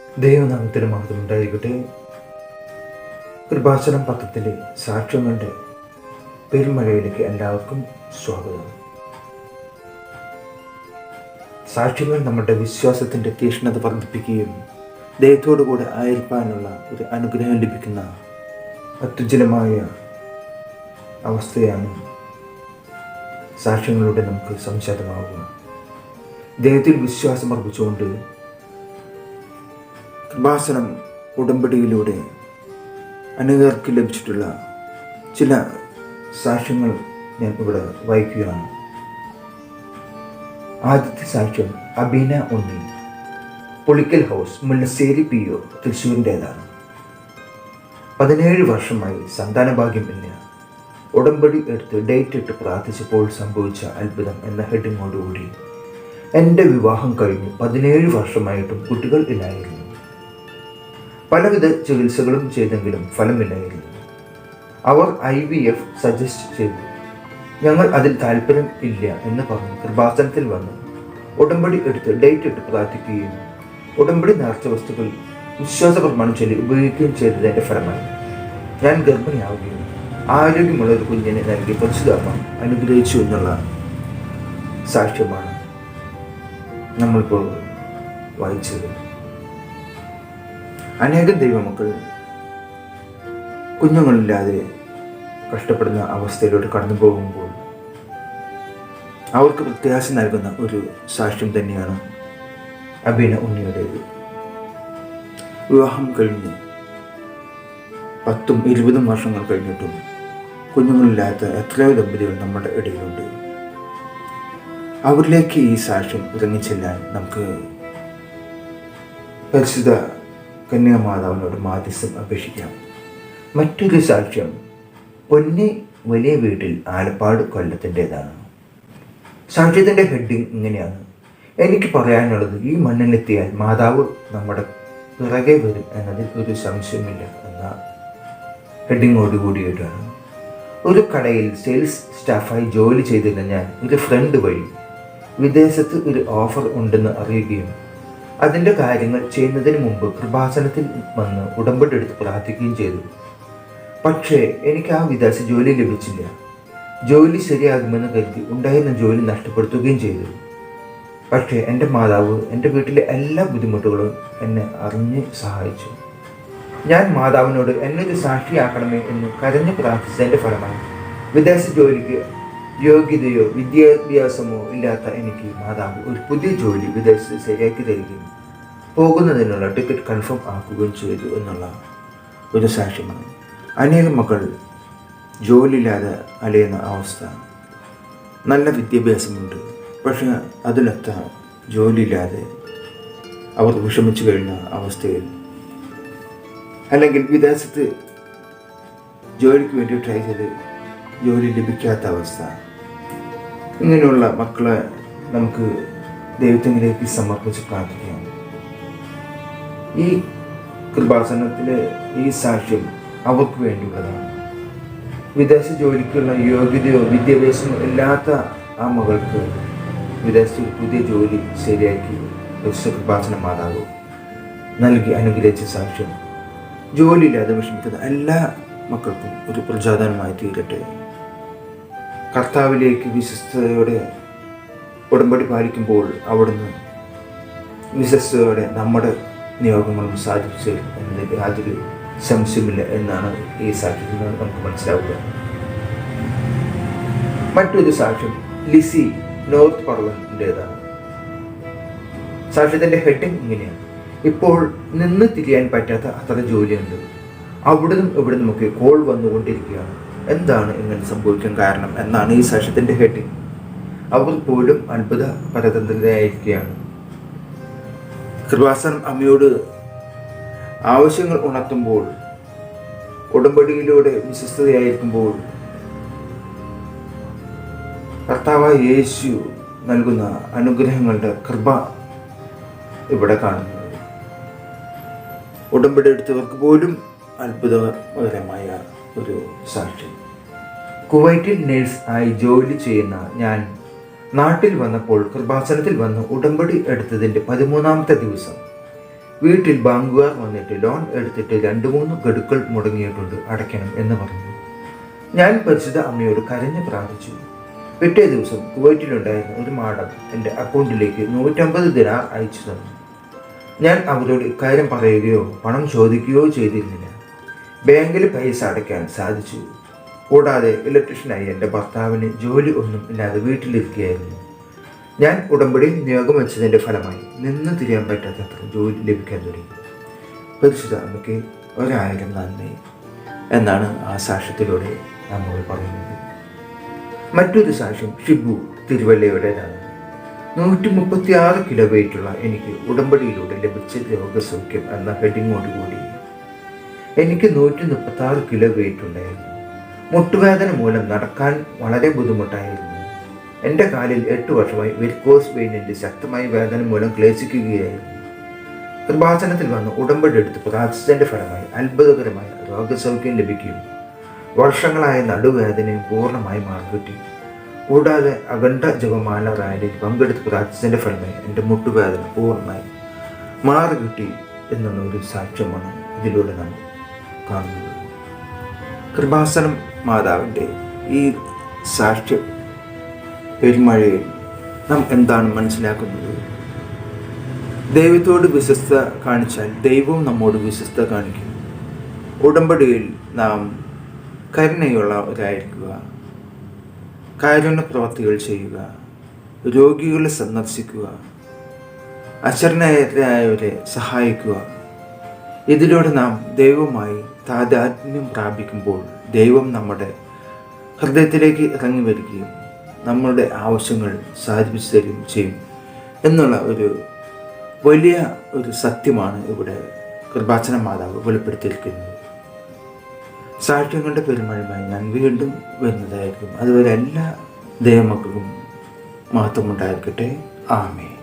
ദൈവനാമത്തിന് മാത്രം ഉണ്ടായിരിക്കട്ടെ. കൃപാസനം പത്രത്തിലെ സാക്ഷ്യങ്ങളുടെ പെരുമഴയിലേക്ക് എല്ലാവർക്കും സ്വാഗതം. സാക്ഷ്യങ്ങൾ നമ്മുടെ വിശ്വാസത്തിന്റെ തീക്ഷ്ണത വർദ്ധിപ്പിക്കുകയും ദൈവത്തോടു കൂടെ ആയിരിക്കാനുള്ള ഒരു അനുഗ്രഹം ലഭിക്കുന്ന അത്യുജ്ജലമായ അവസ്ഥയാണ് സാക്ഷ്യങ്ങളിലൂടെ നമുക്ക് സംജാതമാവുക ദൈവത്തിൽ വിശ്വാസം അർപ്പിച്ചുകൊണ്ട് കൃപാസനം ഉടമ്പടിയിലൂടെ അനേകർക്ക് ലഭിച്ചിട്ടുള്ള ചില സാക്ഷ്യങ്ങൾ ഞാൻ ഇവിടെ വായിക്കുകയാണ്. ആദ്യത്തെ സാക്ഷ്യം Abeena Unni Pulikkal house Mullassery P O തൃശ്ശൂരിന്റെതാണ്. പതിനേഴ് വർഷമായി സന്താനഭാഗ്യം ഇല്ല ഉടമ്പടി എടുത്ത് ഡേറ്റ് ഇട്ട് പ്രാർത്ഥിച്ചപ്പോൾ സംഭവിച്ച അത്ഭുതം എന്ന ഹെഡിങ്ങോടുകൂടി എന്റെ വിവാഹം കഴിഞ്ഞ് പതിനേഴ് വർഷമായിട്ടും കുട്ടികൾ ഇല്ലായിരുന്നു. പലവിധ ചികിത്സകളും ചെയ്തെങ്കിലും ഫലമില്ലായിരുന്നു. അവർ ഐ വി എഫ് സജസ്റ്റ് ചെയ്തു. ഞങ്ങൾ അതിൽ താല്പര്യം ഇല്ല എന്ന് പറഞ്ഞ്. കൃപാസനത്തിൽ വന്ന് ഉടമ്പടി എടുത്ത് ഡേറ്റ് ഇട്ട് പ്രാർത്ഥിക്കുകയും ഉടമ്പടി നേർച്ച വസ്തുക്കൾ വിശ്വാസ പ്രമാണം ചൊല്ലി ഉപയോഗിക്കുകയും ചെയ്തതിന്റെ ഫലമായി ഞാൻ ഗർഭിണിയാവുകയും ആരോഗ്യമുള്ള ഒരു കുഞ്ഞിനെ നൽകി പരിശുദ്ധർമ്മ അനുഗ്രഹിച്ചു എന്നുള്ള സാക്ഷ്യമാണ് നമ്മളിപ്പോൾ വായിച്ചത്. അനേകം ദൈവമക്കൾ കുഞ്ഞുങ്ങളില്ലാതെ കഷ്ടപ്പെടുന്ന അവസ്ഥയിലൂടെ കടന്നു പോകുമ്പോൾ അവർക്ക് പ്രത്യാശ നൽകുന്ന ഒരു സാക്ഷ്യം തന്നെയാണ് അഭിന ഉണ്ണിയുടേത്. വിവാഹം കഴിഞ്ഞ് പത്തും ഇരുപതും വർഷങ്ങൾ കഴിഞ്ഞിട്ടും കുഞ്ഞുങ്ങളില്ലാത്ത എത്രയോ ദമ്പതികൾ നമ്മുടെ ഇടയിലുണ്ട്. അവരിലേക്ക് ഈ സാക്ഷ്യം ഇറങ്ങിച്ചെല്ലാൻ നമുക്ക് പരിശുദ്ധ കന്യാമാതാവിനോട് മാധ്യസ്ഥം അപേക്ഷിക്കാം. മറ്റൊരു സാക്ഷ്യം പൊന്നി വലിയ വീട്ടിൽ ആലപ്പാട് കൊല്ലത്തിന്റെതാണ്. സാക്ഷ്യത്തിന്റെ ഹെഡിങ് ഇങ്ങനെയാണ്. എനിക്ക് പറയാനുള്ളത് ഈ മണ്ണിലെത്തിയാൽ മാതാവ് നമ്മുടെ പിറകെ വരും എന്നതിൽ ഒരു സംശയമില്ല എന്ന ഹെഡിങ്ങോട് കൂടിയിട്ടാണ്. ഒരു കടയിൽ സെയിൽസ് സ്റ്റാഫായി ജോലി ചെയ്തിരുന്ന ഞാൻ ഒരു ഫ്രണ്ട് വഴി വിദേശത്ത് ഒരു ഓഫർ ഉണ്ടെന്ന് അറിയുകയും അതിന്റെ കാര്യങ്ങൾ ചെയ്യുന്നതിന് മുമ്പ് കൃപാസനത്തിൽ വന്ന് ഉടമ്പടി എടുത്ത് പ്രാർത്ഥിക്കുകയും ചെയ്തു. പക്ഷേ എനിക്ക് ആ വിദേശ ജോലി ലഭിച്ചില്ല. ജോലി ശരിയാകുമെന്ന് കരുതി ഉണ്ടായിരുന്ന ജോലി നഷ്ടപ്പെടുത്തുകയും ചെയ്തു. പക്ഷേ എന്റെ മാതാവ് എന്റെ വീട്ടിലെ എല്ലാ ബുദ്ധിമുട്ടുകളും എന്നെ അറിഞ്ഞ് സഹായിച്ചു. ഞാൻ മാതാവിനോട് എന്നൊരു സാക്ഷിയാക്കണമേ എന്ന് കരഞ്ഞു പ്രാർത്ഥിച്ചതിന്റെ ഫലമായി വിദേശ ജോലിക്ക് യോഗ്യതയോ വിദ്യാഭ്യാസമോ ഇല്ലാത്ത എനിക്ക് മാതാവ് ഒരു പുതിയ ജോലി വിദേശത്ത് ശരിയാക്കി തരികയും പോകുന്നതിനുള്ള ടിക്കറ്റ് കൺഫേം ആക്കുകയും ചെയ്തു എന്നുള്ള ഒരു സാക്ഷ്യമാണ്. അനേകം മക്കൾ ജോലിയില്ലാതെ അലയുന്ന അവസ്ഥ. നല്ല വിദ്യാഭ്യാസമുണ്ട്. പക്ഷെ അതിനൊത്ത ജോലിയില്ലാതെ അവർ വിഷമിച്ചു കഴിഞ്ഞ അവസ്ഥയിൽ അല്ലെങ്കിൽ വിദേശത്ത് ജോലിക്ക് വേണ്ടി ട്രൈ ചെയ്ത് ജോലി ലഭിക്കാത്ത അവസ്ഥ. ഇങ്ങനെയുള്ള മക്കളെ നമുക്ക് ദൈവത്തിലേക്ക് സമർപ്പിച്ച് പ്രാർത്ഥിക്കാം. ഈ കൃപാസനത്തിലെ ഈ സാക്ഷ്യം അവർക്ക് വേണ്ടിയുള്ളതാണ്. വിദേശ ജോലിക്കുള്ള യോഗ്യതയോ വിദ്യാഭ്യാസമോ ഇല്ലാത്ത ആ മകൾക്ക് വിദേശത്ത് ഒരു പുതിയ ജോലി ശരിയാക്കി കൃപാസന മാതാവ് നൽകി അനുഗ്രഹിച്ച സാക്ഷ്യം. ജോലിയില്ലാതെ വിഷമിക്കുന്ന എല്ലാ മക്കൾക്കും ഒരു പ്രചോദനമായി തീരട്ടെ. കർത്താവിലേക്ക് വിശ്വസ്തയോടെ ഉടമ്പടി പാലിക്കുമ്പോൾ അവിടുന്ന് വിശ്വസ്തയോടെ നമ്മുടെ നിയോഗങ്ങളും സാധിച്ചു എന്നതിൽ യാതൊരു സംശയമില്ല എന്നാണ് ഈ സാക്ഷ്യത്തിൽ നിന്ന് നമുക്ക് മനസ്സിലാവുക. മറ്റൊരു സാക്ഷ്യം ലിസി നോർത്ത് പർലന്റിന്റെതാണ് സാക്ഷ്യത്തിന്റെ ഹെഡിങ് ഇങ്ങനെയാണ്. ഇപ്പോൾ നിന്ന് തിരിയാൻ പറ്റാത്ത അത്ര ജോലിയുണ്ട്. അവിടുന്നും നമുക്ക് കോൾ വന്നുകൊണ്ടിരിക്കുകയാണ്. എന്താണ് ഇങ്ങനെ സംഭവിക്കാൻ കാരണം എന്നാണ് ഈ സാക്ഷ്യത്തിന്റെ ഹെഡിങ് അവർ പോലും അത്ഭുത പരതന്ത്രരായിരിക്കുകയാണ് കൃപാസനം അമ്മയോട് ആവശ്യങ്ങൾ ഉണർത്തുമ്പോൾ ഉടമ്പടിയിലൂടെ വിശ്വസ്തയായിരിക്കുമ്പോൾ കർത്താവായ യേശു നൽകുന്ന അനുഗ്രഹങ്ങളുടെ കൃപ ഇവിടെ കാണുന്നത് ഉടമ്പടി എടുത്തവർക്ക് പോലും അത്ഭുതകരമായ ഒരു സാക്ഷ്യം. കുവൈറ്റിൽ നേഴ്സ് ആയി ജോലി ചെയ്യുന്ന ഞാൻ നാട്ടിൽ വന്നപ്പോൾ കൃപാസനത്തിൽ വന്ന് ഉടമ്പടി എടുത്തതിന്റെ പതിമൂന്നാമത്തെ ദിവസം. വീട്ടിൽ ബാങ്കുകാർ വന്നിട്ട് ലോൺ എടുത്തിട്ട് രണ്ട് മൂന്ന് ഗഡുക്കൾ മുടങ്ങിയിട്ടുണ്ട് അടയ്ക്കണം എന്ന് പറഞ്ഞു. ഞാൻ പരിശുദ്ധ അമ്മയോട് കരഞ്ഞ് പ്രാർത്ഥിച്ചു. പിറ്റേ ദിവസം കുവൈറ്റിലുണ്ടായിരുന്ന ഒരു മാഡം എന്റെ അക്കൗണ്ടിലേക്ക് നൂറ്റമ്പത് ദിനാർ അയച്ചു തന്നു. ഞാൻ അവരോട് ഇക്കാര്യം പറയുകയോ പണം ചോദിക്കുകയോ ചെയ്തിരുന്നില്ല. ബാങ്കിൽ പൈസ അടയ്ക്കാൻ സാധിച്ചു. കൂടാതെ ഇലക്ട്രീഷ്യനായി എന്റെ ഭർത്താവിന് ജോലി ഒന്നും ഇല്ലാതെ വീട്ടിലിരിക്കുകയായിരുന്നു. ഞാൻ ഉടമ്പടിയിൽ നിയോഗം വെച്ചതിന്റെ ഫലമായി നിന്ന് തിരിയാൻ പറ്റാത്തത്ര ജോലി ലഭിക്കാൻ തുടങ്ങി. പരിശുദ്ധ അമ്മയ്ക്ക് ഒരായിരം നന്ദി എന്നാണ് ആ സാക്ഷ്യത്തിലൂടെ നമ്മൾ പറയുന്നത്. മറ്റൊരു സാക്ഷ്യം ഷിബു തിരുവല്ലയുടേതാണ്. നൂറ്റി മുപ്പത്തി ആറ് കിലോ വെയിറ്റുള്ള എനിക്ക് ഉടമ്പടിയിലൂടെ ലഭിച്ച രോഗസൗഖ്യം എന്ന ഹെഡിങ്ങോടുകൂടി എനിക്ക് നൂറ്റി മുപ്പത്തി ആറ് കിലോ വെയിറ്റ് ഉണ്ടായിരുന്നു. മുട്ടുവേദന മൂലം നടക്കാൻ വളരെ ബുദ്ധിമുട്ടായിരുന്നു. എന്റെ കാലിൽ എട്ട് വർഷമായി വെരിക്കോസ് വെയിനിന്റെ ശക്തമായ വേദന മൂലം ക്ലേശിക്കുകയായിരുന്നു. കൃപാസനത്തിൽ വന്ന് ഉടമ്പടി എടുത്ത് പ്രാർത്ഥിച്ചതിന്റെ ഫലമായി അത്ഭുതകരമായ രോഗസൗഖ്യം ലഭിക്കുകയും വർഷങ്ങളായ നടുവേദനയും പൂർണമായി മാറിക്കിട്ടി. കൂടാതെ അഖണ്ഡ ജപമാല റാലിയിൽ പങ്കെടുത്ത് പ്രാർത്ഥിച്ചതിന്റെ ഫലമായി എന്റെ മുട്ടുവേദന പൂർണമായി മാറി കിട്ടി എന്നുള്ള ഒരു സാക്ഷ്യമാണ് ഇതിലൂടെ നാം കാണുന്നത് കൃപാസനം മാതാവിന്റെ ഈ സാക്ഷ്യ പെരുമഴയിൽ നാം എന്താണ് മനസ്സിലാക്കുന്നത്? ദൈവത്തോട് വിശ്വസ്ത കാണിച്ചാൽ ദൈവവും നമ്മോട് വിശ്വസ്ത കാണിക്കും. ഉടമ്പടിയിൽ നാം കരുണയുള്ളവരായിരിക്കുക കാരുണ്യ പ്രവർത്തികൾ ചെയ്യുക. രോഗികളെ സന്ദർശിക്കുക. അശരണരായവരെ സഹായിക്കുക. ഇതിലൂടെ നാം ദൈവവുമായി താതാത്മ്യം പ്രാപിക്കുമ്പോൾ ദൈവം നമ്മുടെ ഹൃദയത്തിലേക്ക് ഇറങ്ങി വരികയും നമ്മളുടെ ആവശ്യങ്ങൾ സാധിപ്പിച്ചു തരികയും ചെയ്യും എന്നുള്ള ഒരു വലിയ ഒരു സത്യമാണ് ഇവിടെ കൃപാചന മാതാവ് വെളിപ്പെടുത്തിയിരിക്കുന്നത്. സാക്ഷ്യങ്ങളുടെ പെരുമാഴുമായി ഞാൻ വീണ്ടും വരുന്നതായിരിക്കും. അതുവരെ എല്ലാ ദൈവമക്കൾക്കും മഹത്വമുണ്ടായിരിക്കട്ടെ. ആമേ